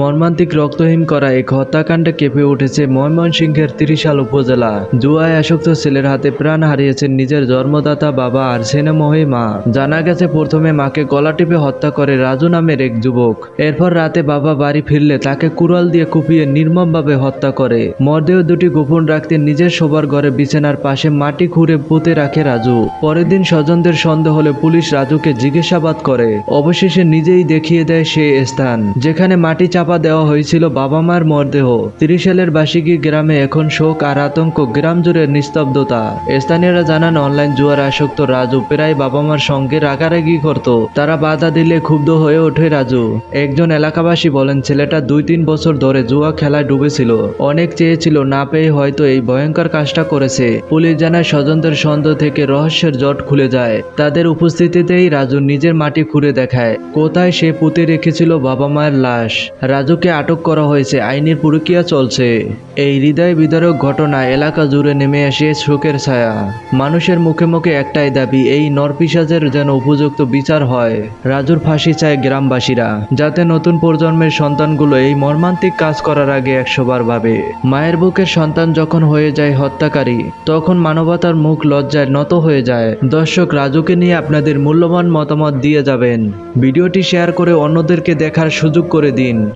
মর্মান্তিক রক্তহীন করা এক হত্যাকাণ্ডে কেঁপে উঠেছে ময়মনসিংহের ত্রিশাল উপজেলা। জুয়ায় আসক্ত ছেলের হাতে প্রাণ হারিয়েছেন নিজের জন্মদাতা বাবা আর সেনামহী মা জানা গেছে প্রথমে মাকে গলা টিপে হত্যা করে রাজু নামের এক যুবক। এরপর রাতে বাবা বাড়ি ফিরলে তাকে কুড়াল দিয়ে কুপিয়ে নির্মমভাবে হত্যা করে। মরদেহ দুটি গোপন রাখতে নিজের শোবার ঘরে বিছানার পাশে মাটি খুঁড়ে পুঁতে রাখে রাজু। পরের দিন স্বজনদের সন্দেহ হলে পুলিশ রাজুকে জিজ্ঞাসাবাদ করে। অবশেষে নিজেই দেখিয়ে দেয় সেই স্থান, যেখানে মাটি চাপা দেওয়া হয়েছিল বাবা মার মরদেহ। ত্রিশালের বাসিকি গ্রামে এখন শোক আর আতঙ্ক গ্রাম জুড়ে নিস্তব্ধতা। স্থানীয়রা জানান, অনলাইন জুয়ার আসক্ত রাজু প্রায় বাবা মার সঙ্গে রাগারাগি করত। তারা বাধা দিলে ক্ষুব্ধ হয়ে ওঠে রাজু। একজন এলাকাবাসী বলেন, ছেলেটা দুই তিন বছর ধরে জুয়া খেলায় ডুবেছিল। অনেক চেয়েছিল, না পেয়ে হয়তো এই ভয়ঙ্কর কাজটা করেছে। পুলিশ জানায়, স্বজনদের সন্দেহ থেকে রহস্যের জট খুলে যায়। তাদের উপস্থিতিতেই রাজু নিজের মাটি খুঁড়ে দেখায়। কোথায় সে পুঁতে রেখেছিল বাবা মায়ের লাশ? রাজুকে আটক করা হয়েছে। আইনের প্রক্রিয়া চলছে। এই হৃদয় বিদারক ঘটনা এলাকা জুড়ে নেমে আসে শোকের ছায়া। মানুষের মুখে মুখে একটাই দাবি, এই নরপিসাজের যেন উপযুক্ত বিচার হয়। রাজুর ফাঁসি চায় গ্রামবাসীরা, যাতে নতুন প্রজন্মের সন্তানগুলো এই মর্মান্তিক কাজ করার আগে একশোবার ভাবে। মায়ের বুকের সন্তান যখন হয়ে যায় হত্যাকারী, তখন মানবতার মুখ লজ্জায় নত হয়ে যায়। দর্শক, রাজুকে নিয়ে আপনাদের মূল্যবান মতামত দিয়ে যাবেন। ভিডিওটি শেয়ার করে অন্যদেরকে দেখার সুযোগ করে দিন।